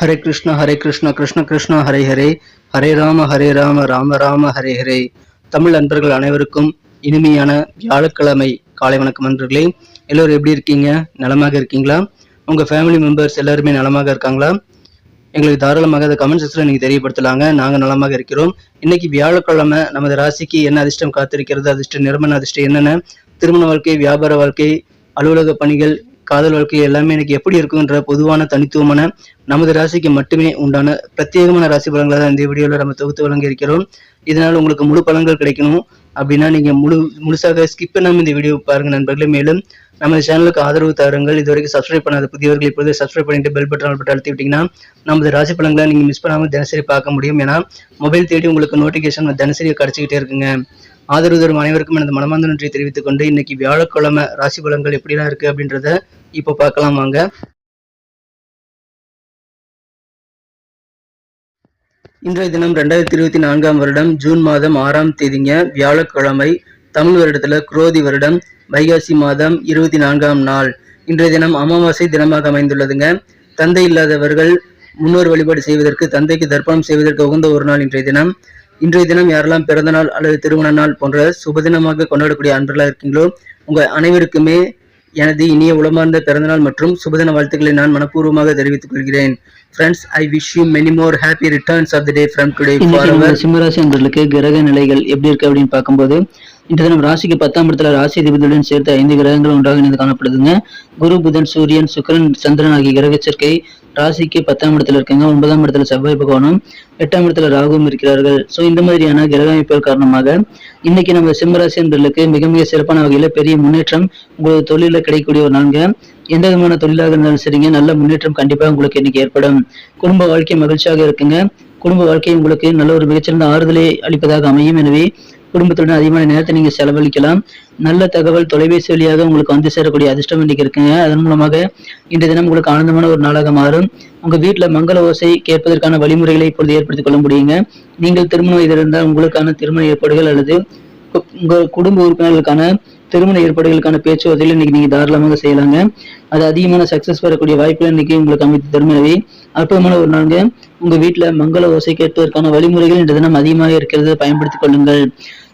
ஹரே கிருஷ்ணா ஹரே கிருஷ்ண கிருஷ்ண கிருஷ்ண ஹரே ஹரே. ஹரே ராம ஹரே ராம ராம ராம ஹரே ஹரே. தமிழ் நண்பர்கள் அனைவருக்கும் இனிமையான வியாழக்கிழமை காலை வணக்கம் நண்பர்களே. எல்லோரும் எப்படி இருக்கீங்க? நலமாக இருக்கீங்களா? உங்கள் ஃபேமிலி மெம்பர்ஸ் எல்லாருமே நலமாக இருக்காங்களா? எங்களுக்கு தாராளமாக அதை கமெண்ட் செக்ஷனில் நீங்கள் தெரியப்படுத்தலாங்க. நாங்கள் நலமாக இருக்கிறோம். இன்னைக்கு வியாழக்கிழமை நமது ராசிக்கு என்ன அதிர்ஷ்டம் காத்திருக்கிறது அதிர்ஷ்ட நிறுவன அதிர்ஷ்டம் என்னென்ன? திருமண வாழ்க்கை வியாபார வாழ்க்கை அலுவலக பணிகள் காதல் வாழ்க்கை எல்லாமே எனக்கு எப்படி இருக்குன்ற பொதுவான தனித்துவமான நமது ராசிக்கு மட்டுமே உண்டான பிரத்யேகமான ராசி பலன்களை தான் இந்த வீடியோவில் நம்ம தொகுத்து வழங்க இருக்கிறோம். இதனால் உங்களுக்கு முழு பலன்கள் கிடைக்கணும். அப்படின்னா நீங்கள் முழு முழுசாக ஸ்கிப் பண்ணாமல் இந்த வீடியோ பாருங்கள் நண்பர்களே. மேலும் நம்ம சேனலுக்கு ஆதரவு தாருங்கள். இது வரைக்கும் சப்ஸ்கிரைப் பண்ணாத புதியவர்கள் இப்போது சப்ஸ்கிரைப் பண்ணிட்டு பெல் பட்டன் பட்டன் அழுத்தி விட்டீங்கன்னா நமது ராசி பலன்களை நீங்கள் மிஸ் பண்ணாமல் தினசரி பார்க்க முடியும். ஏன்னா மொபைல் தேடி உங்களுக்கு நோட்டிஃபிகேஷன் தினசரி கிடச்சிக்கிட்டே இருக்குங்க. ஆதரவு தரும் அனைவருக்கும் எனது மனமார்ந்த நன்றியை தெரிவித்துக் கொண்டு இன்னைக்கு வியாழக்கிழமை ராசி பலன்கள் எப்படிலாம் இருக்கு அப்படின்றத இப்போ பார்க்கலாம் வாங்க. இன்றைய தினம் ரெண்டாயிரத்தி இருபத்தி நான்காம் வருடம் ஜூன் மாதம் ஆறாம் தேதிங்க. வியாழக்கிழமை தமிழ் வருடத்துல குரோதி வருடம். வைகாசி மாதம் இருபத்தி நான்காம் நாள். இன்றைய தினம் அமாவாசை தினமாக அமைந்துள்ளதுங்க. தந்தை இல்லாதவர்கள் முன்னோர் வழிபாடு செய்வதற்கு தந்தைக்கு தர்ப்பணம் செய்வதற்கு உகந்த ஒரு நாள் இன்றைய தினம். இன்றைய தினம் யாரெல்லாம் பிறந்த நாள் அல்லது திருமண நாள் போன்ற சுபதினமாக கொண்டாடக்கூடிய அன்பர்களாக இருக்கீங்களோ உங்க அனைவருக்குமே எனது இனிய உளமார்ந்த பிறந்தநாள் மற்றும் சுபதின வாழ்த்துக்களை நான் மனப்பூர்வமாக தெரிவித்துக் கொள்கிறேன். Friends I wish you many more happy returns of the day from today சிம்மராசி அன்பர்களுக்கு கிரக நிலைகள் எப்படி இருக்கு அப்படின்னு பார்க்கும்போது இன்று தினம் ராசிக்கு பத்தாம் இடத்துல ராசி அதிபதியுடன் சேர்த்து ஐந்து கிரகங்கள் ஒன்றாக இணைந்து காணப்படுதுங்க. குரு புதன் சூரியன் சுக்கிரன் சந்திரன் ஆகிய கிரக சேர்க்கை ராசிக்கு பத்தாம் இடத்துல இருக்காங்க. ஒன்பதாம் இடத்துல செவ்வாய் பகவானும் எட்டாம் இடத்துல ராகுவும் இருக்கிறார்கள். ஸோ இந்த மாதிரியான கிரக அமைப்புகள் காரணமாக இன்னைக்கு நம்ம சிம்மராசி என்பர்களுக்கு மிக மிக சிறப்பான வகையில் பெரிய முன்னேற்றம் உங்களுக்கு தொழிலில் கிடைக்கக்கூடிய ஒரு நான்கு எந்த விதமான தொழிலாக இருந்தாலும் சரிங்க. நல்ல முன்னேற்றம் கண்டிப்பாக உங்களுக்கு இன்னைக்கு ஏற்படும். குடும்ப வாழ்க்கை மகிழ்ச்சியாக இருக்குங்க. குடும்ப வாழ்க்கை உங்களுக்கு நல்ல ஒரு மிகச்சிறந்த ஆறுதலை அளிப்பதாக அமையும். எனவே குடும்பத்துடன் அதிகமான நேரத்தை நீங்க செலவழிக்கலாம். நல்ல தகவல் தொலைபேசி வழியாக உங்களுக்கு வந்து சேரக்கூடிய அதிர்ஷ்டம் இன்னைக்கு இருக்குங்க. அதன் மூலமாக இன்றைய தினம் உங்களுக்கு ஆனந்தமான ஒரு நாளாக மாறும். உங்க வீட்டுல மங்கள ஓசை கேட்பதற்கான வழிமுறைகளை இப்பொழுது ஏற்படுத்திக் கொள்ள முடியுங்க. நீங்கள் திருமணம் இருந்தால் உங்களுக்கான திருமண ஏற்பாடுகள் அல்லது உங்க குடும்ப உறுப்பினர்களுக்கான திருமண ஏற்பாடுகளுக்கான பேச்சுவார்த்தையில் இன்னைக்கு நீங்க தாராளமாக செய்யலாங்க. அது அதிகமான சக்சஸ் வரக்கூடிய வாய்ப்புகள் இன்னைக்கு உங்களுக்கு அமைத்து தரும். எனவே அற்புதமான ஒரு நாளுங்க. உங்க வீட்டுல மங்கள ஓசை கேட்பதற்கான வழிமுறைகள் இன்று தினம் அதிகமாக இருக்கிறது. பயன்படுத்திக் கொள்ளுங்கள்.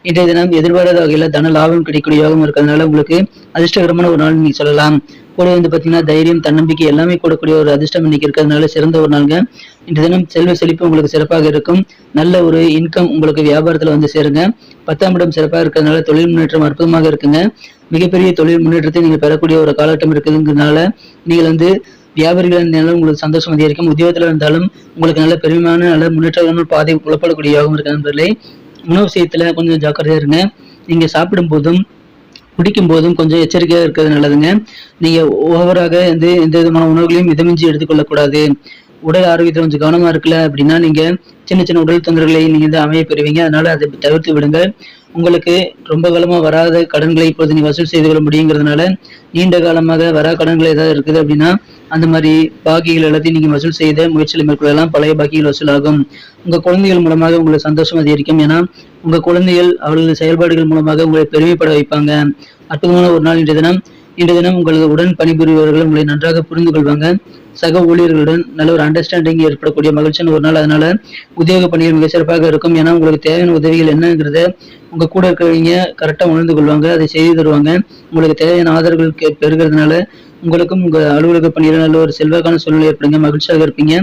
இன்றைய தினம் எதிர்பாராத வகையில தன லாபம் கிடைக்கக்கூடிய யோகம் இருக்கிறதுனால உங்களுக்கு அதிர்ஷ்டகரமான ஒரு நாள் நீங்க சொல்லலாம். கூட வந்து பாத்தீங்கன்னா தைரியம் தன்னம்பிக்கை எல்லாமே கூடக்கூடிய ஒரு அதிர்ஷ்டம் இன்னைக்கு இருக்கிறதுனால சிறந்த ஒரு நாளுங்க. இன்றைய தினம் செல்வ செழிப்பு உங்களுக்கு சிறப்பாக இருக்கும். நல்ல ஒரு இன்கம் உங்களுக்கு வியாபாரத்துல வந்து சேருங்க. பத்தாம் இடம் சிறப்பாக இருக்கிறதுனால தொழில் முன்னேற்றம் அற்புதமாக இருக்குங்க. மிகப்பெரிய தொழில் முன்னேற்றத்தை நீங்க பெறக்கூடிய ஒரு காலகட்டம் இருக்குதுங்கிறதுனால நீங்கள் வந்து வியாபாரிகள் இருந்தாலும் உங்களுக்கு சந்தோஷம் அதிகரிக்கும். உத்தியோகத்தில் இருந்தாலும் உங்களுக்கு நல்ல பெருமையான நல்ல முன்னேற்றமான பாதை புலப்படக்கூடிய யோகம் இருக்கு நண்பர்களே. உணவு விஷயத்தில் கொஞ்சம் ஜாக்கிரதையாக இருங்க. நீங்கள் சாப்பிடும் போதும் குடிக்கும் போதும் கொஞ்சம் எச்சரிக்கையாக இருக்கிறது நல்லதுங்க. நீங்கள் ஓவராக எந்த எந்த விதமான உணவுகளையும் மிதமிஞ்சி எடுத்துக்கொள்ளக்கூடாது. உடல் ஆரோக்கியத்தில் கொஞ்சம் கவனமாக இருக்கல அப்படின்னா நீங்கள் சின்ன சின்ன உடல் தொந்தரவுகளை நீங்கள் வந்து அமைய பெறுவீங்க. அதனால் அதை தவிர்த்து விடுங்க. உங்களுக்கு ரொம்ப காலமாக வராத கடன்களை இப்போது நீ வசூல் செய்து கொள்ள முடியுங்கிறதுனால நீண்ட காலமாக வரா கடன்கள் ஏதாவது இருக்குது அப்படின்னா அந்த மாதிரி பாக்கிகள் எல்லாத்தையும் நீங்க வசூல் செய்த முயற்சியில் மேற்கொள்ளலாம். பழைய பாக்கிகள் வசூலாகும். உங்க குழந்தைகள் மூலமாக உங்களுக்கு சந்தோஷம் அதிகரிக்கும். ஏன்னா உங்க குழந்தைகள் அவர்களது செயல்பாடுகள் மூலமாக உங்களை பெருமைப்பட வைப்பாங்க. அற்புதமான ஒரு நாள் இன்றைய தினம். இன்றைய தினம் உங்களது உடன் பணிபுரிபவர்கள் உங்களை நன்றாக புரிந்து கொள்வாங்க. சக ஊழியர்களுடன் நல்ல ஒரு அண்டர்ஸ்டாண்டிங் ஏற்படக்கூடிய மகிழ்ச்சியான ஒரு நாள். அதனால உத்தியோக பணிகள் மிக சிறப்பாக இருக்கும். ஏன்னா உங்களுக்கு தேவையான உதவிகள் என்னங்கிறத உங்க கூட இருக்கிறவங்க கரெக்டாக உணர்ந்து கொள்வாங்க. அதை செய்து தருவாங்க. உங்களுக்கு தேவையான ஆதரவுகள் பெறுகிறதுனால உங்களுக்கும் உங்க அலுவலக பணியில நல்ல ஒரு செல்வாக்கான சூழ்நிலை ஏற்படுங்க மகிழ்ச்சியாக இருப்பீங்க.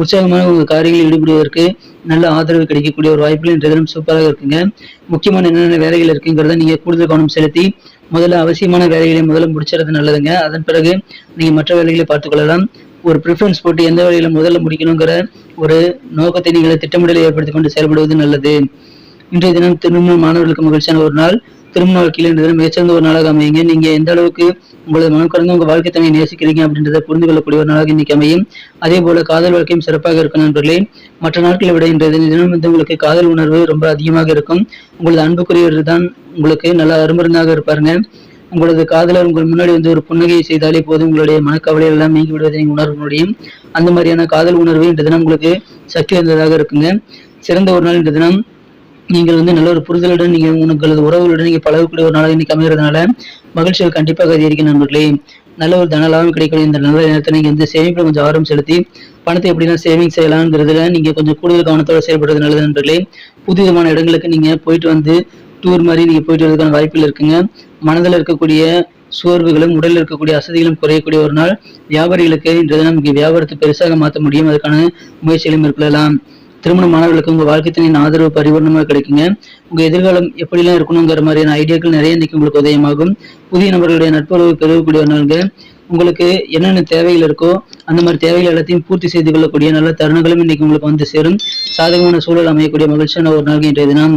உற்சாகமான உங்க காரியங்களில் ஈடுபடுவதற்கு நல்ல ஆதரவு கிடைக்கக்கூடிய ஒரு வாய்ப்புகள் இன்றைய தினம் சூப்பராக இருக்குங்க. முக்கியமான என்னென்ன வேலைகள் இருக்குங்கிறத நீங்க கூடுதல் கவனம் செலுத்தி முதல்ல அவசியமான வேலைகளை முதல்ல முடிச்சுறது நல்லதுங்க. அதன் பிறகு நீங்க மற்ற வேலைகளை பார்த்துக்கொள்ளலாம் ஒரு ப்ரிஃபரன்ஸ் போட்டு எந்த வேலையில முதல்ல முடிக்கணுங்கிற ஒரு நோக்கத்தை நீங்கள் திட்டமிடலை ஏற்படுத்தி கொண்டு செயல்படுவது நல்லது. இன்றைய தினம் திருமண மாணவர்களுக்கு மகிழ்ச்சியான ஒரு நாள். திருமண வாழ்க்கையில் இன்றைய மிகச்சிறந்த ஒரு நாளாக அமையுங்க. நீங்க எந்த அளவுக்கு உங்களது மனம் கடந்து உங்க வாழ்க்கை தன்னை நேசிக்கிறீங்க அப்படின்றத புரிந்து கொள்ளக்கூடிய ஒரு நாளாக இன்னைக்கு அமையும். அதே போல காதல் வாழ்க்கையும் சிறப்பாக இருக்கும் நண்பர்களே. மற்ற நாட்களை விட இன்றைய தினம் வந்து உங்களுக்கு காதல் உணர்வு ரொம்ப அதிகமாக இருக்கும். உங்களது அன்புக்குரியவர் தான் உங்களுக்கு நல்ல அருமருந்தாக இருப்பாருங்க. உங்களது காதலர் உங்கள் முன்னாடி வந்து ஒரு புன்னகையை செய்தாலே போதும். உங்களுடைய மனக்கவலை எல்லாம் நீங்கி விடுவதை நீங்கள் உணர முடியும். அந்த மாதிரியான காதல் உணர்வு இன்று தினம் உங்களுக்கு சக்தி வந்ததாக இருக்குங்க. சிறந்த ஒரு நாள் இன்று தினம். நீங்கள் வந்து நல்ல ஒரு புரிதலுடன் நீங்கள் உங்களது உறவுகளுடன் நீங்கள் பழகக்கூடிய ஒரு நாளாக இன்னைக்கு அமைகிறதுனால மகிழ்ச்சிகள் கண்டிப்பாக அதிகரிக்கும் நண்பர்களே. நல்ல ஒரு தனலாபம் கிடைக்கக்கூடிய இந்த நல்ல நேரத்தை நீங்கள் வந்து சேமிப்பில் கொஞ்சம் ஆர்வம் செலுத்தி பணத்தை எப்படிலாம் சேவிங் செய்யலாங்கிறதுல நீங்கள் கொஞ்சம் கூடுதல் கவனத்தோட செயல்படுறது நல்லது நண்பர்களே. புதுவிதமான இடங்களுக்கு நீங்கள் போயிட்டு வந்து டூர் மாதிரி நீங்கள் போயிட்டு வரதுக்கான வாய்ப்புகள் இருக்குங்க. மனதில் இருக்கக்கூடிய சோர்வுகளும் உடலில் இருக்கக்கூடிய அசதிகளும் குறையக்கூடிய ஒரு நாள். வியாபாரிகளுக்கு இன்றைய தினம் வியாபாரத்தை பெருசாக மாற்ற முடியும். அதற்கான முயற்சிகளும் மேற்கொள்ளலாம். திருமணமானவர்களுக்கு உங்கள் வாழ்க்கை தனியின் ஆதரவு பரிபூர்ணமாக கிடைக்குங்க. உங்க எதிர்காலம் எப்படிலாம் இருக்கணுங்கிற மாதிரியான ஐடியாக்கள் நிறைய இன்னைக்கு உங்களுக்கு உதயமாகும். புதிய நபர்களுடைய நட்புறவு பெருகக்கூடிய ஒரு நாளுங்க. உங்களுக்கு என்னென்ன தேவைகள் இருக்கோ அந்த மாதிரி தேவைகள் எல்லாத்தையும் பூர்த்தி செய்து கொள்ளக்கூடிய நல்ல தருணங்களும் இன்னைக்கு உங்களுக்கு வந்து சேரும். சாதகமான சூழல் அமையக்கூடிய மகிழ்ச்சியான ஒரு நாள் இன்றைய தினம்.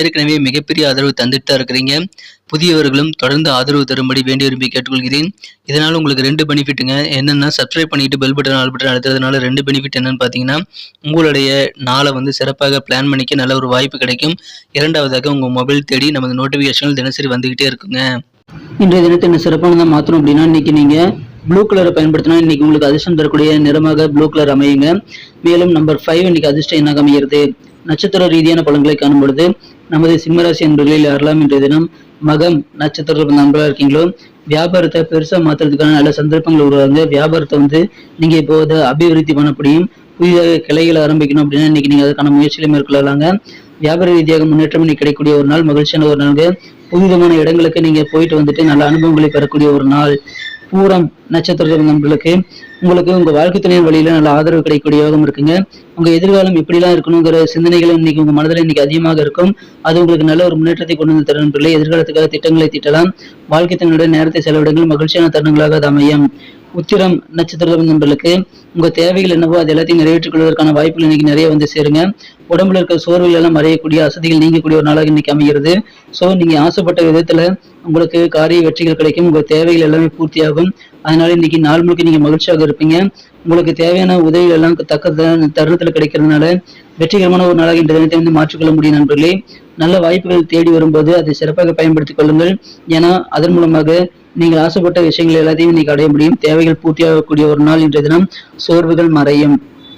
ஏற்கனவே மிகப்பெரிய ஆதரவு தந்துட்டு தான் இருக்கிறீங்க. புதியவர்களும் தொடர்ந்து ஆதரவு தரும்படி வேண்டி விரும்பி கேட்டுக்கொள்கிறேன். இதனால் உங்களுக்கு ரெண்டு பெனிஃபிட்டுங்க. என்னென்னா சப்ஸ்கிரைப் பண்ணிட்டு பெல் பட்டன் ஆல் பட்டன் அழுத்துறதுனால ரெண்டு பெனிஃபிட் என்னன்னு பார்த்தீங்கன்னா உங்களுடைய நாளை வந்து சிறப்பாக பிளான் பண்ணிக்க நல்ல ஒரு வாய்ப்பு கிடைக்கும். இரண்டாவதாக உங்கள் மொபைல் தேடி நமது நோட்டிஃபிகேஷன்கள் தினசரி வந்துகிட்டே இருக்குங்க. இன்றைய தினத்தை என்ன சிறப்பானதாக மாற்றணும் அப்படின்னா இன்னைக்கு நீங்கள் ப்ளூ கலரை பயன்படுத்தினா இன்னைக்கு உங்களுக்கு அதிர்ஷ்டம் தரக்கூடிய நிறமாக ப்ளூ கலர் அமையுங்க. மேலும் நம்பர் ஃபைவ் இன்னைக்கு அதிர்ஷ்டம் என்னாக அமைகிறது நட்சத்திர ரீதியான பலன்களை காணும் பொழுது நமது சிம்மராசி என்பர்களில் யாரெல்லாம் இன்றைய தினம் மகம் நட்சத்திரத்தில் நண்பர்களாக இருக்கீங்களோ வியாபாரத்தை பெருசா மாத்துறதுக்கான நல்ல சந்தர்ப்பங்கள் உருவாங்க வியாபாரத்தை வந்து நீங்க இப்போ அதை அபிவிருத்தி பண்ண முடியும் புதிதாக கிளைகளை ஆரம்பிக்கணும் அப்படின்னா இன்னைக்கு நீங்க அதுக்கான முயற்சிகளை மேற்கொள்ளலாங்க. வியாபார ரீதியாக முன்னேற்றம் இன்னைக்கு கிடைக்கக்கூடிய ஒரு நாள் மகிழ்ச்சியான ஒரு நாளுங்க. புதுவிதமான இடங்களுக்கு நீங்க போயிட்டு வந்துட்டு நல்ல அனுபவங்களை பெறக்கூடிய ஒரு நாள். பூரம் நட்சத்திர நண்பர்களுக்கு உங்களுக்கு உங்க வாழ்க்கை துணையின் வழியில நல்ல ஆதரவு கிடைக்கக்கூடிய யோகம் இருக்குங்க. உங்க எதிர்காலம் எப்படிலாம் இருக்கணுங்கிற சிந்தனைகள் இன்னைக்கு உங்க மனதில் இன்னைக்கு அதிகமாக இருக்கும். அது உங்களுக்கு நல்ல ஒரு முன்னேற்றத்தை கொண்டு வந்து தரும் எதிர்காலத்துக்காக திட்டங்களை தீட்டலாம். வாழ்க்கை தன்னுடைய நேரத்தை செலவிடுங்கள். மகிழ்ச்சியான தருணங்களாக அது அமையும். உத்திரம் நட்சத்திரம் நண்பர்களுக்கு உங்க தேவைகள் என்னவோ அது எல்லாத்தையும் நிறைவேற்றிக் கொள்வதற்கான வாய்ப்புகள் இன்னைக்கு நிறைய வந்து சேருங்க. உடம்புல இருக்க சோர்வுகள் எல்லாம் மறையக்கூடிய அசதிகள் நீங்கக்கூடிய ஒரு நாளாக இன்னைக்கு அமைகிறது. ஸோ நீங்க ஆசைப்பட்ட விதத்துல உங்களுக்கு காரிய வெற்றிகள் கிடைக்கும். உங்க தேவைகள் எல்லாமே பூர்த்தியாகும். அதனால இன்னைக்கு நாள் முழுக்க நீங்க மகிழ்ச்சியாக இருப்பீங்க. உங்களுக்கு தேவையான உதவிகள் எல்லாம் தக்க தருணத்தில் தருணத்துல கிடைக்கிறதுனால வெற்றிகரமான ஒரு நாளாக இந்த தினத்தை வந்து மாற்றிக்கொள்ள முடியும் நண்பர்களே. நல்ல வாய்ப்புகள் தேடி வரும்போது அதை சிறப்பாக பயன்படுத்திக் கொள்ளுங்கள். ஏன்னா அதன் மூலமாக நீங்கள் ஆசைப்பட்ட விஷயங்கள் எல்லாத்தையும் இன்னைக்கு அடைய முடியும். தேவைகள் பூர்த்தியாகக்கூடிய ஒரு நாள் இன்றைய தினம் சோர்வுகள் மறையும்.